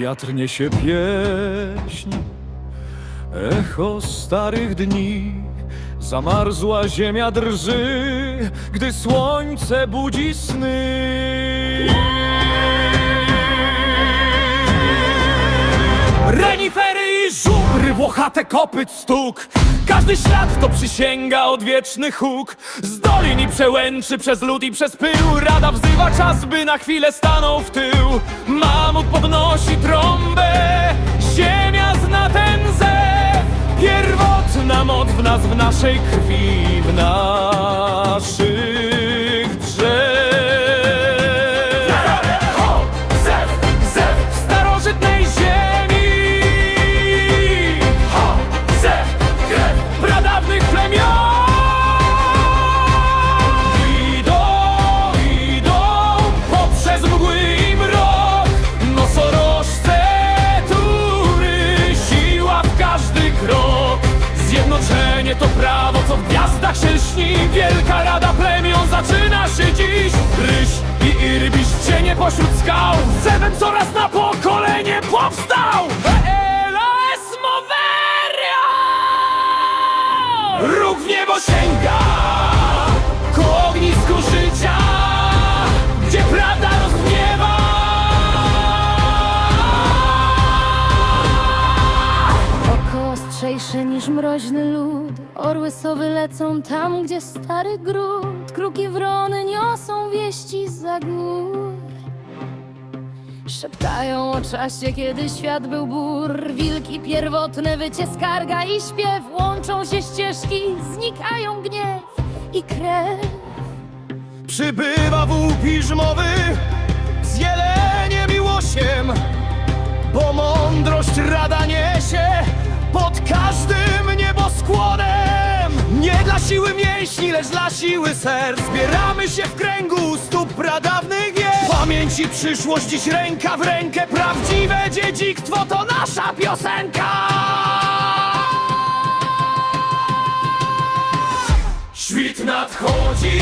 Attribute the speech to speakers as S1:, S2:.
S1: wiatr niesie pieśń, echo starych dni. Zamarzła ziemia drży, gdy słońce budzi sny. Włochate kopyt stuk Każdy ślad to przysięga odwieczny huk. Z dolin i przełęczy, przez lód i przez pył. Rada wzywa czas, by na chwilę stanął w tył. Mamut podnosi trąbę Ziemia zna ten zew Pierwotna moc w nas, w naszej krwi W naszych Zjednoczenie to prawo, co w gwiazdach się lśni. Wielka Rada Plemion zaczyna się dziś. Ryś i Irbisz, cienie pośród skał. Zewem coraz na pokolenie powstał
S2: mroźny lód Orły sowy lecą tam, gdzie stary gród. Kruki wrony niosą wieści za gór. Szeptają o czasie, kiedy świat był bór Wilki pierwotne wycie skarga i śpiew. Łączą się ścieżki, znikają gniew i krew.
S1: Przybywa wół piżmowy siły mięśni, lecz dla siły serc. Zbieramy się w kręgu stóp pradawnych wiek. Pamięć i przyszłość dziś ręka w rękę. Prawdziwe dziedzictwo to nasza piosenka. Świt nadchodzi,